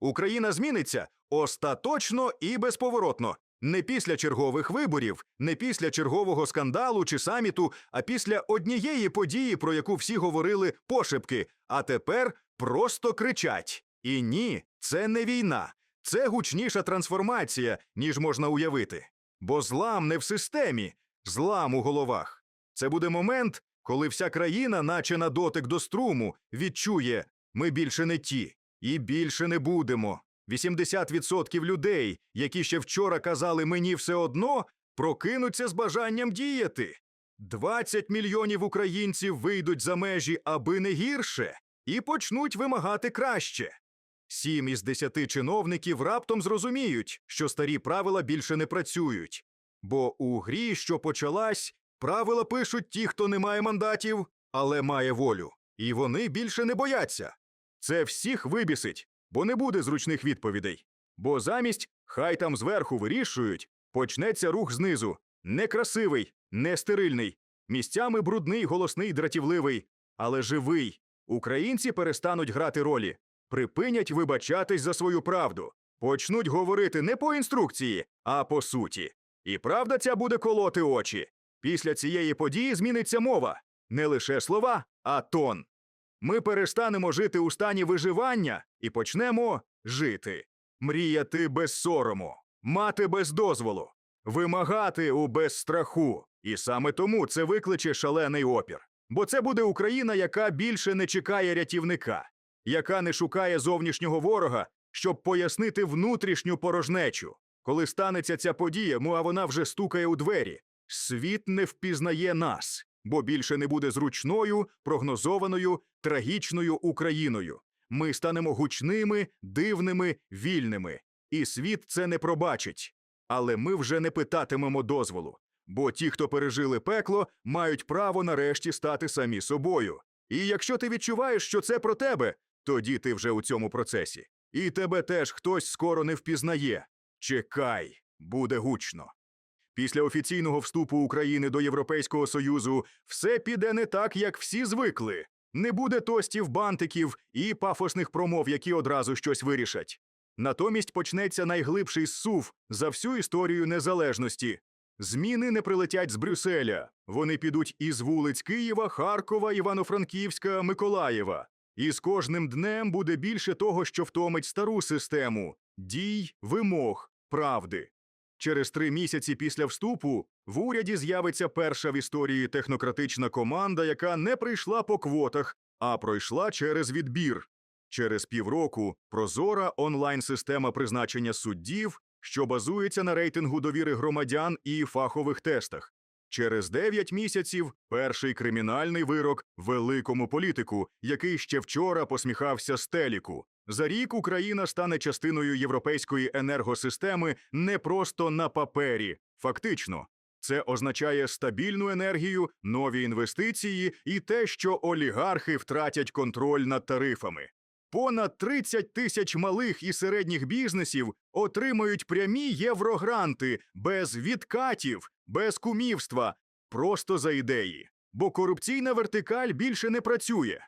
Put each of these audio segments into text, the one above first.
Україна зміниться остаточно і безповоротно. Не після чергових виборів, не після чергового скандалу чи саміту, а після однієї події, про яку всі говорили пошепки, а тепер просто кричать. І ні, це не війна, це гучніша трансформація, ніж можна уявити. Бо злам не в системі, злам у головах. Це буде момент, коли вся країна, наче на дотик до струму, відчує ми більше не ті і більше не будемо. 80% людей, які ще вчора казали мені все одно, прокинуться з бажанням діяти. 20 мільйонів українців вийдуть за межі, аби не гірше, і почнуть вимагати краще. Сім із десяти чиновників раптом зрозуміють, що старі правила більше не працюють. Бо у грі, що почалась, правила пишуть ті, хто не має мандатів, але має волю. І вони більше не бояться. Це всіх вибісить, бо не буде зручних відповідей. Бо замість хай там зверху вирішують, почнеться рух знизу. Некрасивий, не стерильний, місцями брудний, голосний, дратівливий, але живий. Українці перестануть грати ролі, припинять вибачатись за свою правду, почнуть говорити не по інструкції, а по суті. І правда ця буде колоти очі. Після цієї події зміниться мова не лише слова, а тон. Ми перестанемо жити у стані виживання і почнемо жити, мріяти без сорому, мати без дозволу, вимагати у без страху. І саме тому це викличе шалений опір. Бо це буде Україна, яка більше не чекає рятівника, яка не шукає зовнішнього ворога, щоб пояснити внутрішню порожнечу. Коли станеться ця подія, ну а вона вже стукає у двері. Світ не впізнає нас, бо більше не буде зручною, прогнозованою, трагічною Україною. Ми станемо гучними, дивними, вільними. І світ це не пробачить. Але ми вже не питатимемо дозволу. Бо ті, хто пережили пекло, мають право нарешті стати самі собою. І якщо ти відчуваєш, що це про тебе, тоді ти вже у цьому процесі. І тебе теж хтось скоро не впізнає. Чекай, буде гучно. Після офіційного вступу України до Європейського Союзу все піде не так, як всі звикли. Не буде тостів, бантиків і пафосних промов, які одразу щось вирішать. Натомість почнеться найглибший зсув за всю історію незалежності. Зміни не прилетять з Брюсселя. Вони підуть із вулиць Києва, Харкова, Івано-Франківська, Миколаєва. І з кожним днем буде більше того, що втомить стару систему дій, вимог, правди. Через три місяці після вступу в уряді з'явиться перша в історії технократична команда, яка не прийшла по квотах, а пройшла через відбір. Через півроку прозора онлайн-система призначення суддів, що базується на рейтингу довіри громадян і фахових тестах. Через 9 місяців перший кримінальний вирок великому політику, який ще вчора посміхався Стеліку. За рік Україна стане частиною європейської енергосистеми не просто на папері, фактично. Це означає стабільну енергію, нові інвестиції і те, що олігархи втратять контроль над тарифами. Понад 30 тисяч малих і середніх бізнесів отримають прямі єврогранти без відкатів, без кумівства, просто за ідеї. Бо корупційна вертикаль більше не працює.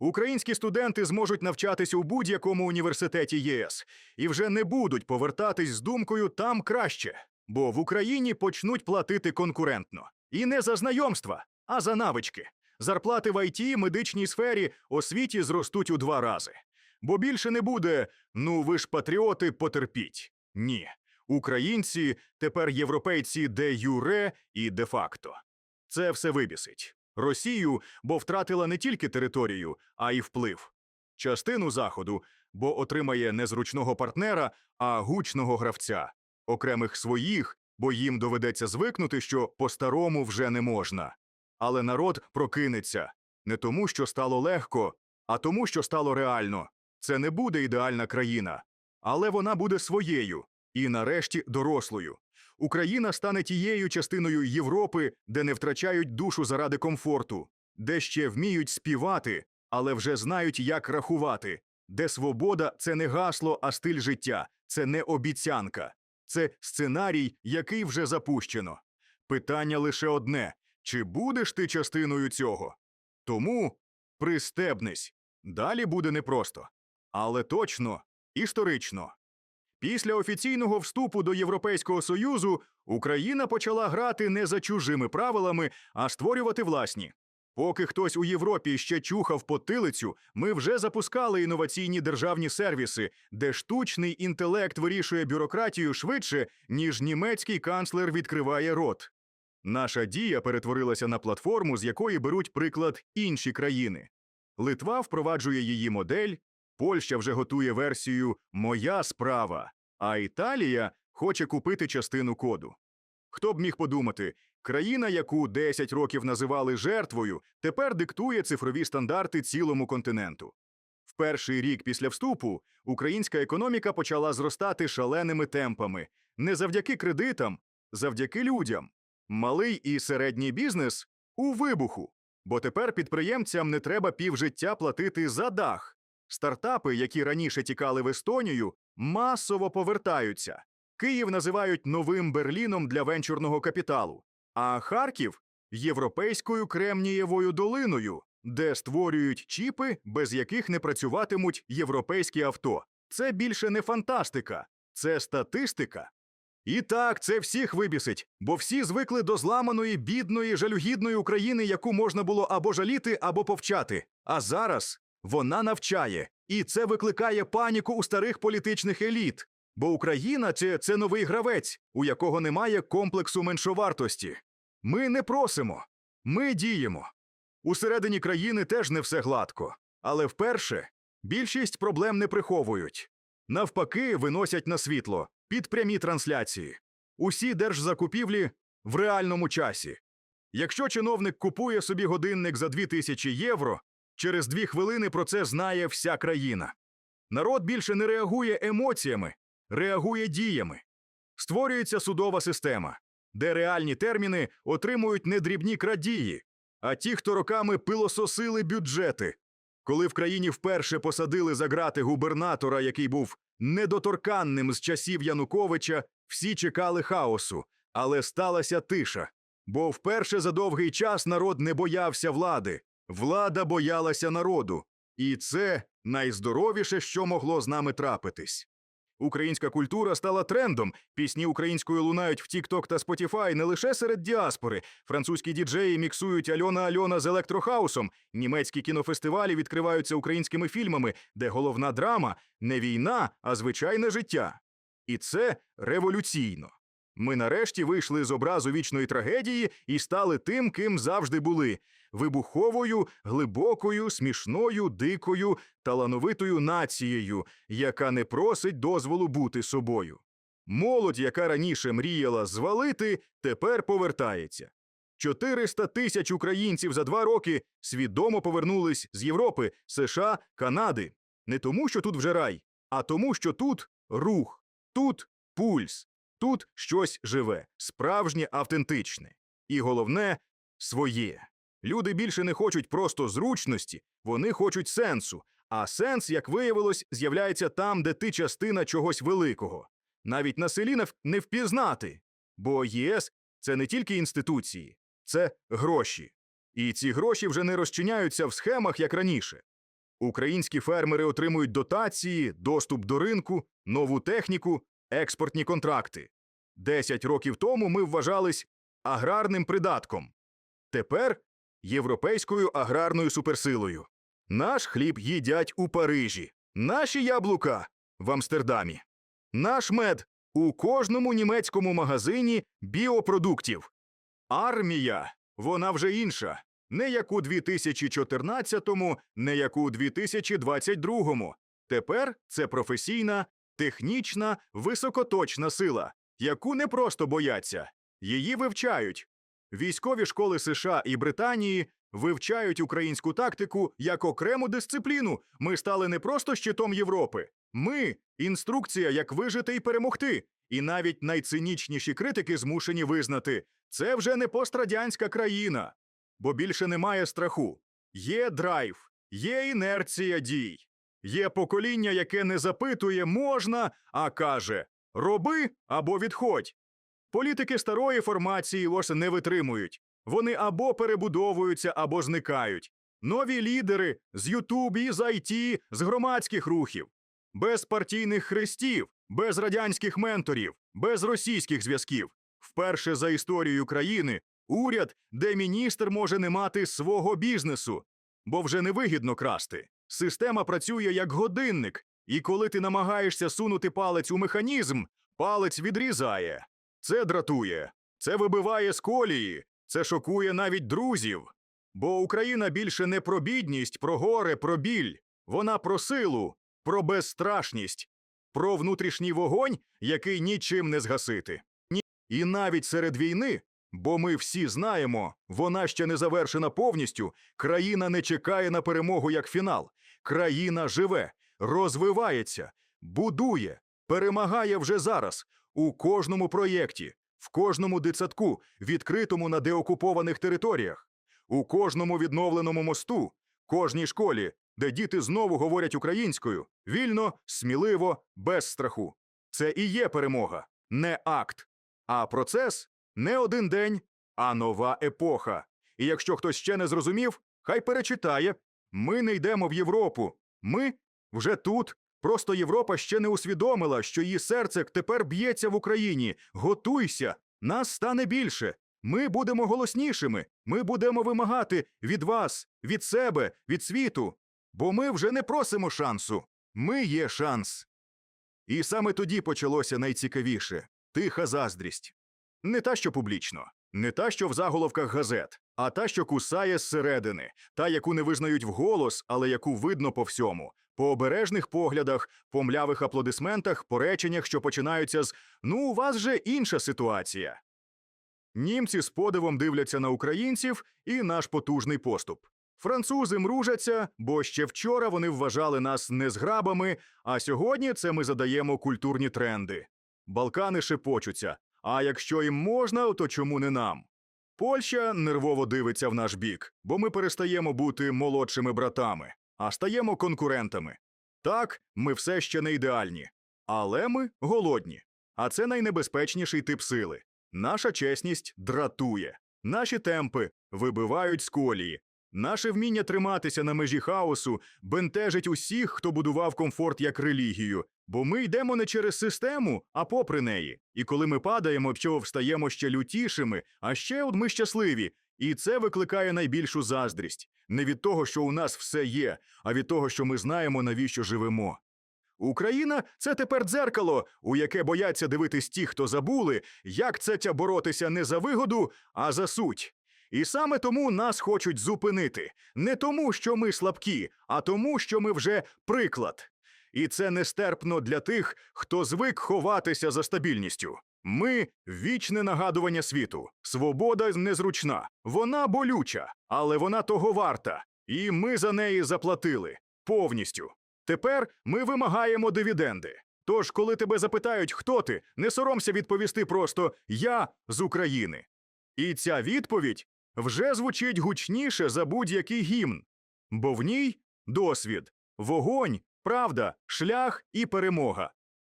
Українські студенти зможуть навчатись у будь-якому університеті ЄС і вже не будуть повертатись з думкою там краще, бо в Україні почнуть платити конкурентно. І не за знайомства, а за навички. Зарплати в ІТ, медичній сфері, освіті зростуть у два рази. Бо більше не буде ну ви ж патріоти, потерпіть. Ні. Українці тепер європейці де юре і де факто. Це все вибісить. Росію, бо втратила не тільки територію, а й вплив. Частину заходу, бо отримає не зручного партнера, а гучного гравця, окремих своїх, бо їм доведеться звикнути, що по-старому вже не можна. Але народ прокинеться не тому, що стало легко, а тому, що стало реально. Це не буде ідеальна країна, але вона буде своєю і, нарешті, дорослою. Україна стане тією частиною Європи, де не втрачають душу заради комфорту, де ще вміють співати, але вже знають, як рахувати, де свобода це не гасло, а стиль життя, це не обіцянка, це сценарій, який вже запущено. Питання лише одне: чи будеш ти частиною цього? Тому пристебнись. Далі буде непросто, але точно Історично. Після офіційного вступу до Європейського Союзу Україна почала грати не за чужими правилами, а створювати власні. Поки хтось у Європі ще чухав потилицю, ми вже запускали інноваційні державні сервіси, де штучний інтелект вирішує бюрократію швидше, ніж німецький канцлер відкриває рот. Наша дія перетворилася на платформу, з якої беруть приклад інші країни. Литва впроваджує її модель, Польща вже готує версію Моя справа, а Італія хоче купити частину коду. Хто б міг подумати, країна, яку 10 років називали жертвою, тепер диктує цифрові стандарти цілому континенту. В перший рік після вступу українська економіка почала зростати шаленими темпами не завдяки кредитам, завдяки людям. Малий і середній бізнес у вибуху, бо тепер підприємцям не треба півжиття платити за дах. Стартапи, які раніше тікали в Естонію, масово повертаються. Київ називають новим Берліном для венчурного капіталу, а Харків європейською кремнієвою долиною, де створюють чіпи, без яких не працюватимуть європейські авто. Це більше не фантастика, це статистика. І так, це всіх вибісить, бо всі звикли до зламаної, бідної, жалюгідної України, яку можна було або жаліти, або повчати. А зараз вона навчає, і це викликає паніку у старих політичних еліт. Бо Україна це, це новий гравець, у якого немає комплексу меншовартості. Ми не просимо, ми діємо. Усередині країни теж не все гладко, але вперше більшість проблем не приховують. Навпаки, виносять на світло під прямі трансляції. Усі держзакупівлі в реальному часі. Якщо чиновник купує собі годинник за 2000 євро, через дві хвилини про це знає вся країна. Народ більше не реагує емоціями, реагує діями. Створюється судова система, де реальні терміни отримують не дрібні крадії, а ті, хто роками пилососили бюджети. Коли в країні вперше посадили за грати губернатора, який був недоторканним з часів Януковича, всі чекали хаосу, але сталася тиша. Бо вперше за довгий час народ не боявся влади, влада боялася народу. І це найздоровіше, що могло з нами трапитись. Українська культура стала трендом. Пісні українською лунають в TikTok та Spotify не лише серед діаспори. Французькі діджеї міксують Альона Альона з електрохаусом. Німецькі кінофестивалі відкриваються українськими фільмами, де головна драма не війна, а звичайне життя. І це революційно. Ми нарешті вийшли з образу вічної трагедії і стали тим, ким завжди були вибуховою, глибокою, смішною, дикою, талановитою нацією, яка не просить дозволу бути собою. Молодь, яка раніше мріяла звалити, тепер повертається. 400 тисяч українців за два роки свідомо повернулись з Європи, США, Канади. Не тому, що тут вже рай, а тому, що тут рух, тут пульс, тут щось живе, справжнє автентичне. І головне своє. Люди більше не хочуть просто зручності, вони хочуть сенсу. А сенс, як виявилось, з'являється там, де ти частина чогось великого. Навіть на селі не впізнати. Бо ЄС це не тільки інституції, це гроші. І ці гроші вже не розчиняються в схемах, як раніше. Українські фермери отримують дотації, доступ до ринку, нову техніку, експортні контракти. Десять років тому ми вважались аграрним придатком. Тепер європейською аграрною суперсилою. Наш хліб їдять у Парижі, наші яблука в Амстердамі, наш мед у кожному німецькому магазині біопродуктів. Армія вона вже інша, не як у 2014-му, не як у 2022-му. Тепер це професійна, технічна, високоточна сила, яку не просто бояться, її вивчають. Військові школи США і Британії вивчають українську тактику як окрему дисципліну. Ми стали не просто щитом Європи. Ми інструкція, як вижити і перемогти. І навіть найцинічніші критики змушені визнати, це вже не пострадянська країна, бо більше немає страху. Є драйв, є інерція дій, є покоління, яке не запитує можна, а каже роби або відходь. Політики старої формації ось не витримують. Вони або перебудовуються, або зникають. Нові лідери з Ютуб, з IT, з громадських рухів. без партійних хрестів, без радянських менторів, без російських зв'язків. Вперше за історію країни уряд, де міністр може не мати свого бізнесу, бо вже невигідно красти. Система працює як годинник, і коли ти намагаєшся сунути палець у механізм, палець відрізає. Це дратує, це вибиває з колії, це шокує навіть друзів. Бо Україна більше не про бідність, про горе, про біль. Вона про силу, про безстрашність, про внутрішній вогонь, який нічим не згасити. І навіть серед війни, бо ми всі знаємо, вона ще не завершена повністю, країна не чекає на перемогу як фінал. Країна живе, розвивається, будує, перемагає вже зараз у кожному проєкті, в кожному дитсадку, відкритому на деокупованих територіях, у кожному відновленому мосту, кожній школі, де діти знову говорять українською, вільно, сміливо, без страху. Це і є перемога, не акт, а процес не один день, а нова епоха. І якщо хтось ще не зрозумів, хай перечитає. Ми не йдемо в Європу. Ми вже тут. Просто Європа ще не усвідомила, що її серце тепер б'ється в Україні. Готуйся, нас стане більше. Ми будемо голоснішими. Ми будемо вимагати від вас, від себе, від світу. Бо ми вже не просимо шансу. Ми є шанс. І саме тоді почалося найцікавіше тиха заздрість. Не та, що публічно, не та, що в заголовках газет, а та, що кусає зсередини, та, яку не визнають вголос, але яку видно по всьому, по обережних поглядах, по млявих аплодисментах, по реченнях, що починаються з Ну, у вас же інша ситуація. Німці з подивом дивляться на українців і наш потужний поступ. Французи мружаться, бо ще вчора вони вважали нас незграбами, а сьогодні це ми задаємо культурні тренди. Балкани шепочуться. А якщо їм можна, то чому не нам? Польща нервово дивиться в наш бік, бо ми перестаємо бути молодшими братами, а стаємо конкурентами. Так, ми все ще не ідеальні, але ми голодні. А це найнебезпечніший тип сили. Наша чесність дратує, наші темпи вибивають з колії, наше вміння триматися на межі хаосу бентежить усіх, хто будував комфорт як релігію, бо ми йдемо не через систему, а попри неї. І коли ми падаємо, чого встаємо ще лютішими, а ще от ми щасливі. І це викликає найбільшу заздрість не від того, що у нас все є, а від того, що ми знаємо, навіщо живемо. Україна це тепер дзеркало, у яке бояться дивитись ті, хто забули, як це тя боротися не за вигоду, а за суть. І саме тому нас хочуть зупинити не тому, що ми слабкі, а тому, що ми вже приклад. І це нестерпно для тих, хто звик ховатися за стабільністю. Ми вічне нагадування світу. Свобода незручна, вона болюча, але вона того варта. І ми за неї заплатили повністю. Тепер ми вимагаємо дивіденди. Тож, коли тебе запитають, хто ти, не соромся відповісти просто Я з України. І ця відповідь вже звучить гучніше за будь-який гімн, бо в ній досвід, вогонь, правда, шлях і перемога.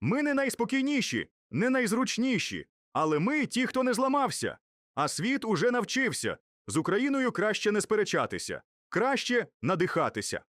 Ми не найспокійніші, не найзручніші, але ми ті, хто не зламався. А світ уже навчився з Україною краще не сперечатися, краще надихатися.